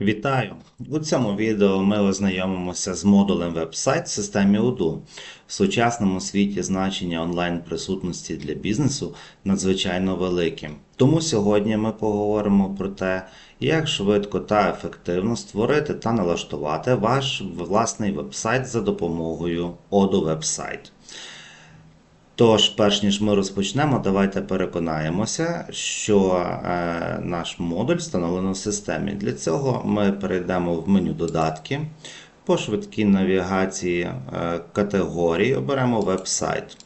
Вітаю! У цьому відео ми ознайомимося з модулем веб-сайт в системі Odoo. В сучасному світі значення онлайн-присутності для бізнесу надзвичайно велике. Тому сьогодні ми поговоримо про те, як швидко та ефективно створити та налаштувати ваш власний веб-сайт за допомогою Odoo Website. Тож, перш ніж ми розпочнемо, давайте переконаємося, що е, наш модуль встановлено в системі. Для цього ми перейдемо в меню Додатки. По швидкій навігації е, категорії оберемо веб-сайт.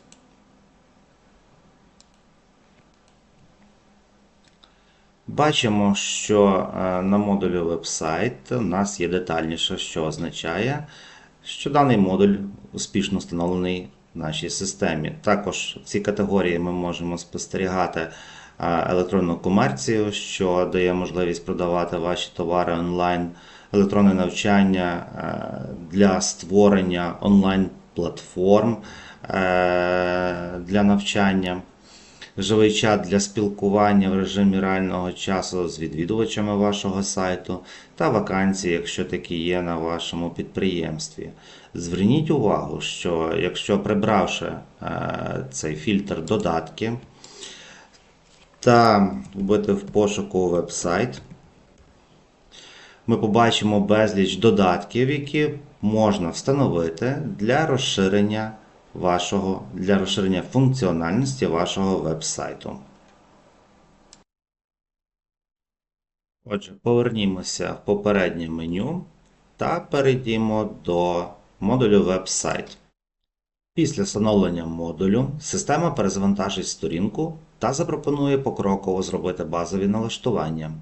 Бачимо, що е, на модулі веб-сайт у нас є детальніше, що означає, що даний модуль успішно встановлений нашій системі. Також в цій категорії ми можемо спостерігати е, електронну комерцію, що дає можливість продавати ваші товари онлайн, електронне навчання е, для створення онлайн-платформ е, для навчання живий чат для спілкування в режимі реального часу з відвідувачами вашого сайту та вакансії, якщо такі є на вашому підприємстві. Зверніть увагу, що якщо прибравши е, цей фільтр додатки та вбити в пошуку веб-сайт, ми побачимо безліч додатків, які можна встановити для розширення вашого, для розширення функціональності вашого веб-сайту. Отже, повернімося в попереднє меню та перейдімо до модулю веб-сайт. Після встановлення модулю система перезавантажить сторінку та запропонує покроково зробити базові налаштування.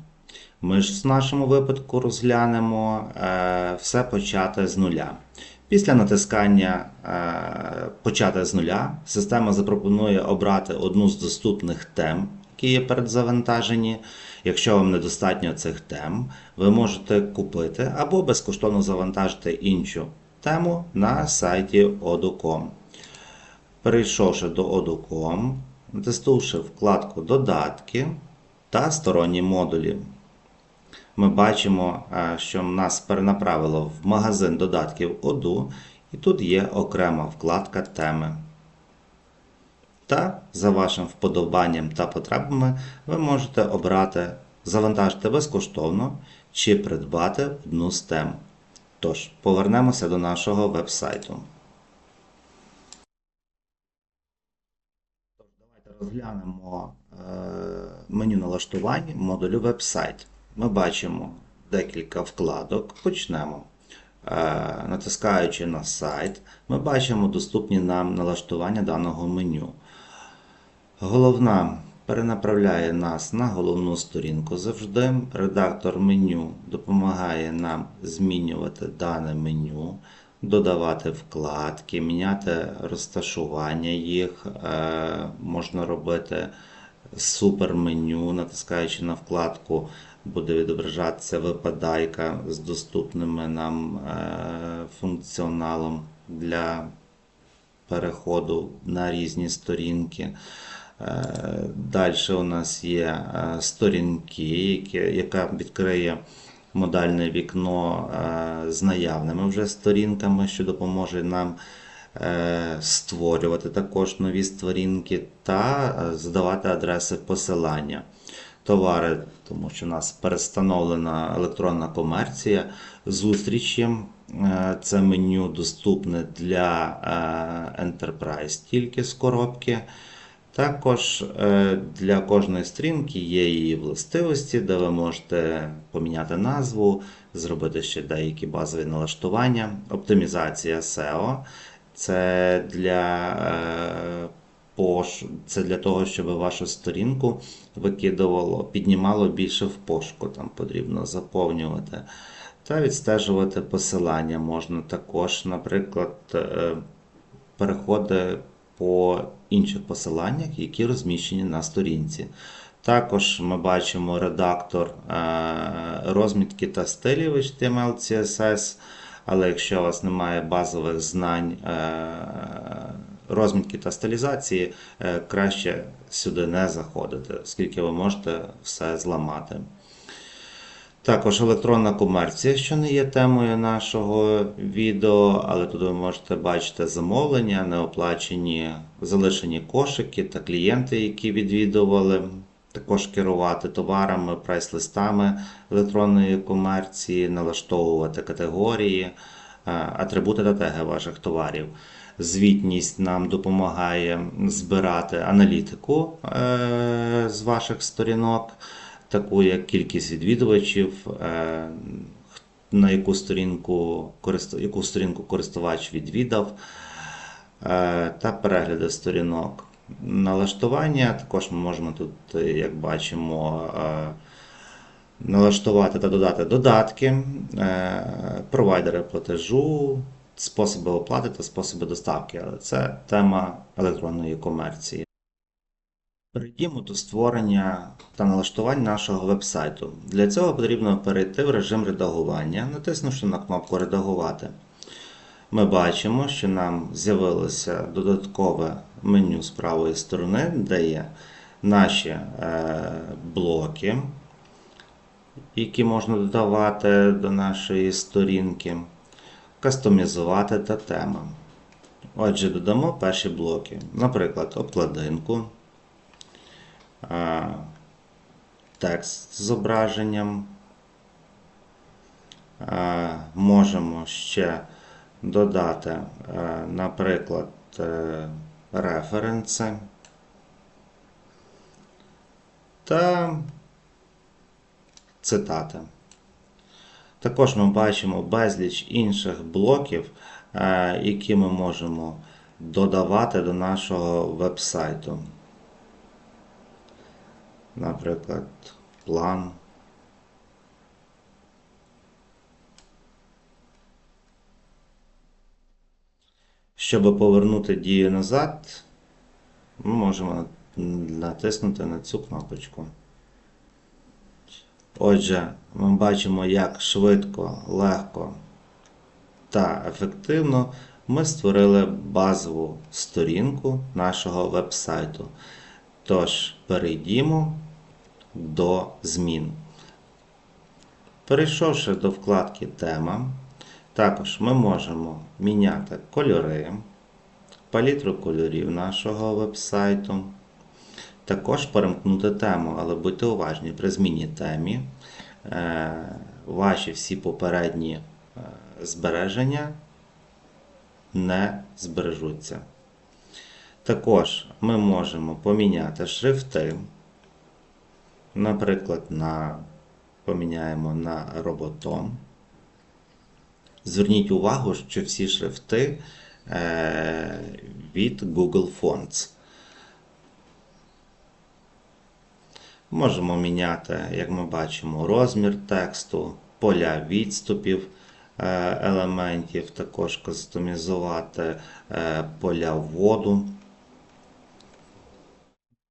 Ми ж в нашому випадку розглянемо е, все почати з нуля. Після натискання е, Почати з нуля система запропонує обрати одну з доступних тем, які є передзавантажені. Якщо вам недостатньо цих тем, ви можете купити або безкоштовно завантажити іншу тему на сайті Odoo.com. Перейшовши до Odoo.com, натиснувши вкладку Додатки та сторонні модулі ми бачимо, е, що нас перенаправило в магазин додатків Odoo, і тут є окрема вкладка теми. Та за вашим вподобанням та потребами ви можете обрати завантажити безкоштовно чи придбати одну з тем. Тож, повернемося до нашого веб-сайту. Розглянемо е, меню налаштувань модулю веб-сайт ми бачимо декілька вкладок. Почнемо. Е, натискаючи на сайт, ми бачимо доступні нам налаштування даного меню. Головна перенаправляє нас на головну сторінку завжди. Редактор меню допомагає нам змінювати дане меню, додавати вкладки, міняти розташування їх. Е, можна робити суперменю, натискаючи на вкладку буде відображатися випадайка з доступними нам е, функціоналом для переходу на різні сторінки. Е, Далі у нас є е, сторінки, яка відкриє модальне вікно з наявними вже сторінками, що допоможе нам створювати також нові сторінки та задавати адреси посилання товари, тому що у нас перестановлена електронна комерція. Зустрічі е, це меню доступне для е, Enterprise тільки з коробки. Також е, для кожної стрінки є її властивості, де ви можете поміняти назву, зробити ще деякі базові налаштування. Оптимізація SEO це для. Це для того, щоб вашу сторінку викидувало, піднімало більше в пошуку. Там потрібно заповнювати. Та відстежувати посилання можна також, наприклад, е, переходи по інших посиланнях, які розміщені на сторінці. Також ми бачимо редактор е, розмітки та стилів HTML, CSS, але якщо у вас немає базових знань е, розмітки та стилізації, е, краще сюди не заходити, оскільки ви можете все зламати. Також електронна комерція, що не є темою нашого відео, але тут ви можете бачити замовлення, неоплачені залишені кошики та клієнти, які відвідували. Також керувати товарами, прайс-листами електронної комерції, налаштовувати категорії, е, атрибути та теги ваших товарів. Звітність нам допомагає збирати аналітику е, з ваших сторінок, таку як кількість відвідувачів, е, на яку сторінку, яку сторінку користувач відвідав, е, та перегляди сторінок. Налаштування також ми можемо тут, як бачимо, налаштувати та додати додатки, провайдери платежу, способи оплати та способи доставки. Але це тема електронної комерції. Перейдімо до створення та налаштувань нашого вебсайту. Для цього потрібно перейти в режим редагування, натиснувши на кнопку Редагувати. Ми бачимо, що нам з'явилося додаткове меню з правої сторони, де є наші е, блоки, які можна додавати до нашої сторінки, кастомізувати та тема. Отже, додамо перші блоки, наприклад, обкладинку, е, текст з зображенням. Е, Можемо ще додати, е, наприклад, референси та цитати. Також ми бачимо безліч інших блоків, е, які ми можемо додавати до нашого вебсайту. Наприклад, план. Щоб повернути дію назад, ми можемо натиснути на цю кнопочку. Отже, ми бачимо, як швидко, легко та ефективно ми створили базову сторінку нашого вебсайту. Тож, перейдімо до змін. Перейшовши до вкладки Тема, також ми можемо міняти кольори, палітру кольорів нашого вебсайту. Також перемкнути тему, але будьте уважні, при зміні темі е, ваші всі попередні е, збереження не збережуться. Також ми можемо поміняти шрифти. Наприклад, на, поміняємо на роботом. Зверніть увагу, що всі шрифти е, від Google Fonts. Можемо міняти, як ми бачимо, розмір тексту, поля відступів е, елементів, також кастомізувати е, поля вводу.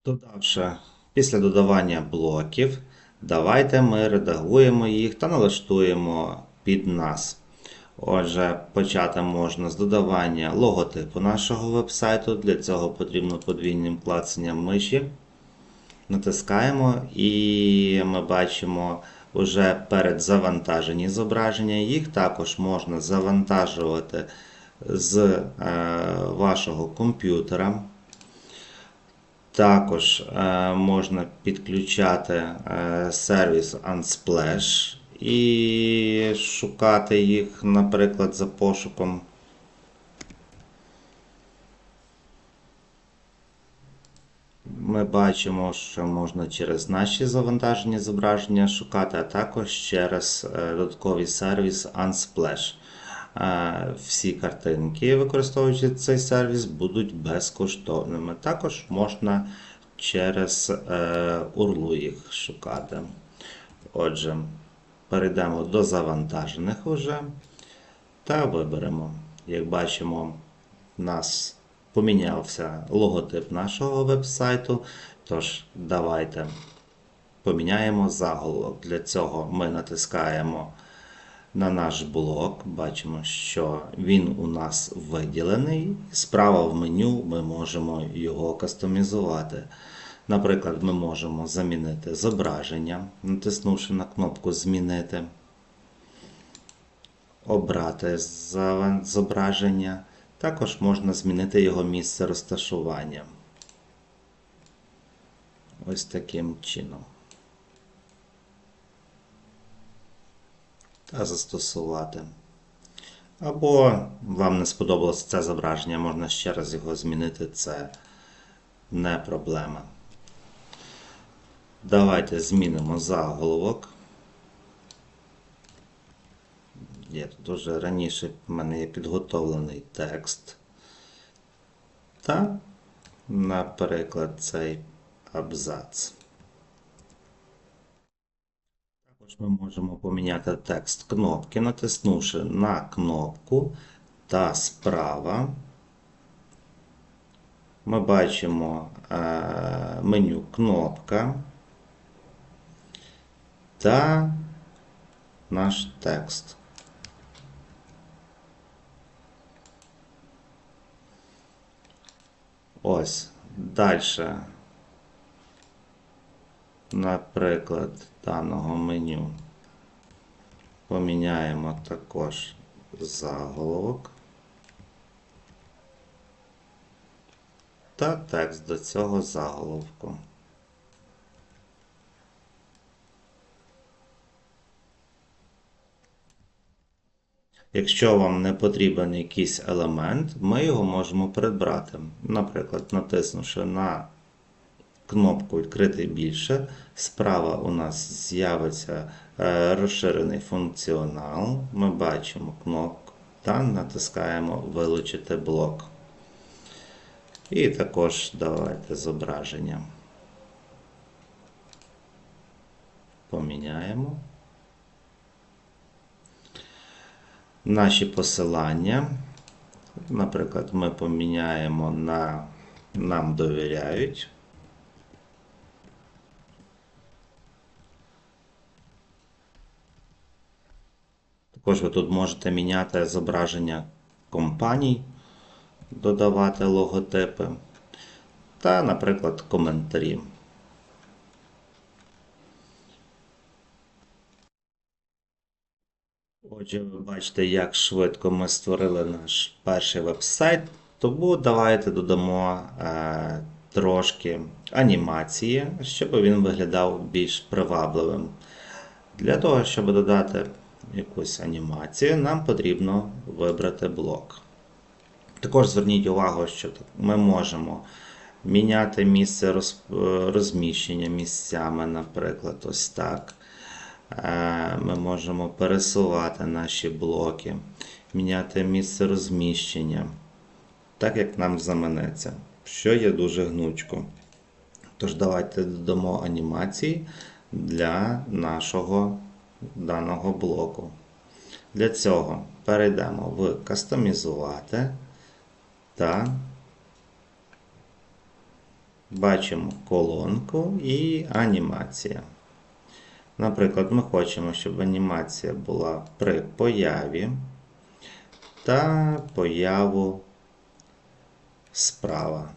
Додавши після додавання блоків, давайте ми редагуємо їх та налаштуємо під нас. Отже, почати можна з додавання логотипу нашого вебсайту. Для цього потрібно подвійним клацанням миші. Натискаємо і ми бачимо вже перед завантажені зображення. Їх також можна завантажувати з е, вашого комп'ютера. Також е, можна підключати е, сервіс Unsplash і шукати їх, наприклад, за пошуком. Ми бачимо, що можна через наші завантажені зображення шукати, а також через е, додатковий сервіс Unsplash. Е, Всі картинки, використовуючи цей сервіс, будуть безкоштовними. Також можна через е, URL їх шукати. Отже, перейдемо до завантажених вже та виберемо. Як бачимо, у нас помінявся логотип нашого вебсайту. Тож, давайте поміняємо заголовок. Для цього ми натискаємо на наш блок. Бачимо, що він у нас виділений. Справа в меню ми можемо його кастомізувати. Наприклад, ми можемо замінити зображення, натиснувши на кнопку Змінити, обрати зображення. Також можна змінити його місце розташування. Ось таким чином. Та застосувати. Або вам не сподобалося це зображення, можна ще раз його змінити, це не проблема. Давайте змінимо заголовок. Тут вже раніше в мене є підготовлений текст. Та, наприклад, цей абзац. Також ми можемо поміняти текст кнопки, натиснувши на кнопку та справа. Ми бачимо е, меню кнопка та наш текст. Ось. Далі. Наприклад, даного меню поміняємо також заголовок та текст до цього заголовку. Якщо вам не потрібен якийсь елемент, ми його можемо придбати. Наприклад, натиснувши на кнопку Відкрити більше, справа у нас з'явиться е, розширений функціонал. Ми бачимо кнопку та натискаємо Вилучити блок. І також давайте зображення. Поміняємо. Наші посилання. Наприклад, ми поміняємо на нам довіряють. Також ви тут можете міняти зображення компаній, додавати логотипи та, наприклад, коментарі. Отже, ви бачите, як швидко ми створили наш перший веб-сайт. Тому давайте додамо е, трошки анімації, щоб він виглядав більш привабливим. Для того, щоб додати якусь анімацію, нам потрібно вибрати блок. Також зверніть увагу, що ми можемо міняти місце розміщення місцями, наприклад, ось так. Е, Ми можемо пересувати наші блоки, міняти місце розміщення, так як нам заманеться, що є дуже гнучко. Тож давайте додамо анімації для нашого даного блоку. Для цього перейдемо в Кастомізувати та бачимо колонку і анімація. Наприклад, ми хочемо, щоб анімація була при появі та появу справа.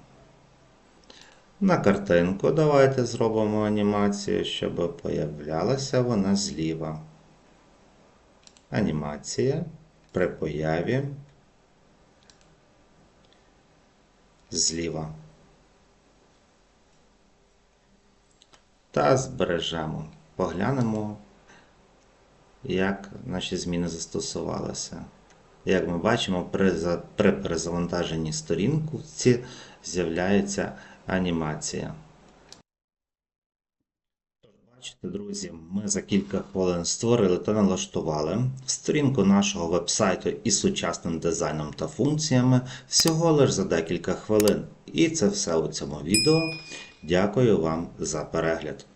На картинку давайте зробимо анімацію, щоб появлялася вона зліва. Анімація при появі зліва. Та збережемо. Поглянемо, як наші зміни застосувалися. Як ми бачимо, при, за- при перезавантаженні сторінки з'являється анімація. Бачите, друзі, ми за кілька хвилин створили та налаштували сторінку нашого вебсайту із сучасним дизайном та функціями всього лише за декілька хвилин. І це все у цьому відео. Дякую вам за перегляд.